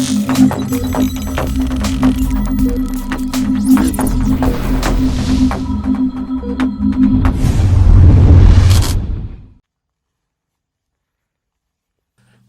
Thank you.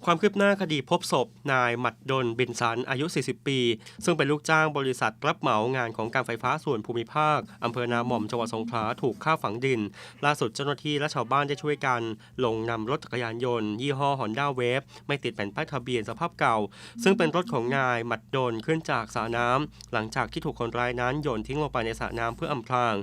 ความคืบหน้าคดีพบศพ นายหมัดดลบินสันอายุ 40 ปี ซึ่งเป็นลูกจ้างบริษัทรับเหมางานของการไฟฟ้าส่วนภูมิภาค อำเภอนาหม่อมจังหวัดสงขลาถูกฆ่าฝังดิน ล่าสุดเจ้าหน้าที่และชาวบ้านได้ช่วยกัน ลงนำรถจักรยานยนต์ ยี่ห้อฮอนด้าเวฟไม่ติดแผ่นป้ายทะเบียนสภาพเก่า ซึ่งเป็นรถของนายหมัดดลขึ้นจากสระน้ำหลังจากที่ถูกคนร้ายนั้นโยนทิ้งลงไปในสระน้ำเพื่ออำพราง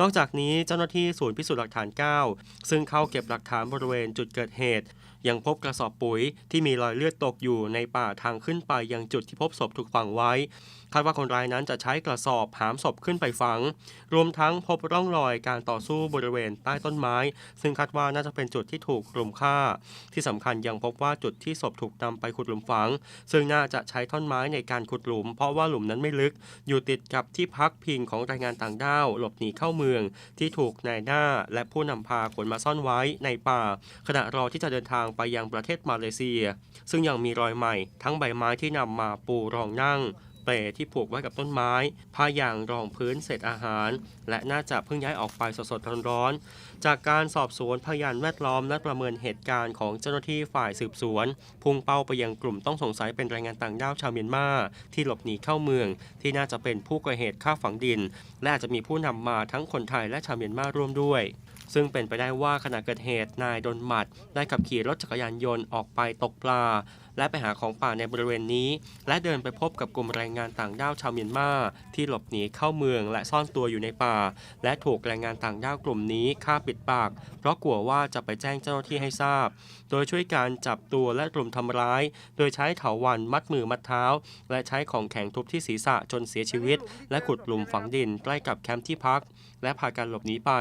นอกจากนี้เจ้าหน้าที่ศูนย์พิสูจน์หลักฐาน 9 ซึ่งเข้าเก็บหลักฐานบริเวณจุดเกิดเหตุ ยังพบกระสอบปุ๋ยที่มีรอยเลือดตกอยู่ในป่าทางขึ้นไปยังจุดที่พบศพถูกฝังไว้ คาดว่าคนร้ายนั้นจะใช้กระสอบหามศพขึ้นไปฝัง รวมทั้งพบร่องรอยการต่อสู้บริเวณใต้ต้นไม้ ซึ่งคาดว่าน่าจะเป็นจุดที่ถูกรุมฆ่า ที่สำคัญยังพบว่าจุดที่ศพถูกนำไปขุดหลุมฝัง ซึ่งน่าจะใช้ท่อนไม้ในการขุดหลุม เพราะว่าหลุมนั้นไม่ลึก อยู่ติดกับที่พักพิงของแรงงานต่างด้าวหลบหนีเข้าเมือง ที่ถูกนายหน้าและผู้นำพาขนมาซ่อนไว้ในป่า ขณะรอที่จะเดินทางไปยังประเทศมาเลเซียซึ่งยังมีรอยใหม่ ทั้งใบไม้ที่นำมาปูรองนั่งเปลที่ผูกไว้กับต้นไม้ผ้ายางรองพื้นเศษอาหาร และน่าจะเพิ่งย้ายออกไปสดๆร้อนๆ จากการสอบสวนพยานแวดล้อมและประเมินเหตุการณ์ของเจ้าหน้าที่ฝ่ายสืบสวน พุ่งเป้าไปยังกลุ่มต้องสงสัยเป็นแรงงานต่างด้าวชาวเมียนมาที่หลบหนีเข้าเมือง ที่น่าจะเป็นผู้ก่อเหตุฆ่าฝังดิน และอาจจะมีผู้นำมาทั้งคนไทยและชาวเมียนมาร่วมด้วย ซึ่งเป็นไปได้ว่าขณะเกิดเหตุนายดนหมัด ได้ขับขี่รถจักรยานยนต์ออกไปตกปลา และไปหาของป่าในบริเวณนี้ และเดินไปพบกับกลุ่มแรงงานต่างด้าวชาวเมียนมาที่หลบหนีเข้าเมืองและซ่อนตัวอยู่ในป่า และถูกแรงงานต่างด้าวกลุ่มนี้ฆ่าปิดปาก เพราะกลัวว่าจะไปแจ้งเจ้าหน้าที่ให้ทราบ โดยช่วยการจับตัวและกลุ่มทำร้าย โดยใช้เถาวันมัดมือมัดเท้า และใช้ของแข็งทุบที่ศีรษะจนเสียชีวิต และขุดหลุมฝังดินใกล้กับแคมป์ที่พัก และพากันหลบหนีไป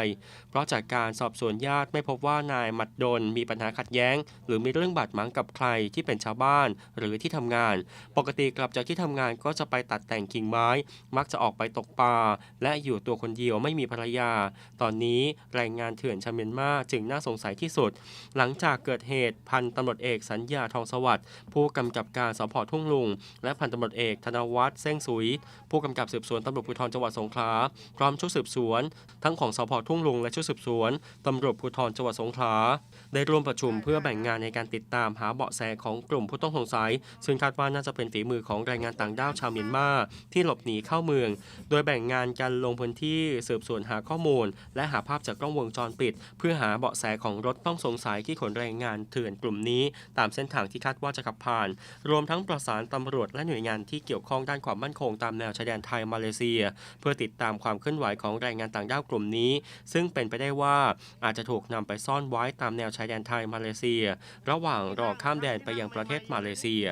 เพราะจากการสอบสวนญาติไม่พบว่านายหมัดดนมีปัญหาขัดแย้ง หรือมีเรื่องบาดหมางกับใครที่เป็นชาวบ้านหรือที่ทำงาน ปกติกลับจากที่ทำงานก็จะไปตัดแต่งกิ่งไม้ มักจะออกไปตกปลาและอยู่ตัวคนเดียวไม่มีภรรยา ตอนนี้แรงงานเถื่อนชาวเมียนมาจึงน่าสงสัยที่สุด หลังจากเกิดเหตุพันตำรวจเอกสัญญาทองสวัสดิ์ผู้กำกับการสพทุ่งลุง และพันตำรวจเอกธนวัฒน์เส้งสุย ผู้กำกับสืบสวนตำรวจภูธรจังหวัดสงขลาพร้อมชุดสืบสวน ทั้งของสพทุ่งลุงและชุดสืบสวนตำรวจภูธรจังหวัดสงขลาได้ร่วมประชุมเพื่อแบ่งงานในการติดตามหาเบาะแสของกลุ่มผู้ต้องสงสัย ซึ่งคาดว่าน่าจะเป็นฝีมือของแรงงานต่างด้าวชาวเมียนมาที่หลบหนีเข้าเมือง โดยแบ่งงานกันลงพื้นที่สืบสวนหาข้อมูล และหาภาพจากกล้องวงจรปิด เพื่อหาเบาะแสของรถต้องสงสัยที่ขนแรงงานเถื่อนกลุ่มนี้ ตามเส้นทางที่คาดว่าจะขับผ่าน รวมทั้งประสานตำรวจและหน่วยงานที่เกี่ยวข้องด้านความมั่นคงตามแนวชายแดนไทยมาเลเซีย เพื่อติดตามความเคลื่อนไหวของแรงงานต่างด้าวกลุ่มนี้ ซึ่งเป็นไปได้ว่าอาจจะถูกนำไปซ่อนไว้ตามแนวชายแดนไทยมาเลเซีย ระหว่างรอข้ามแดนไปยังประเทศมาเลเซีย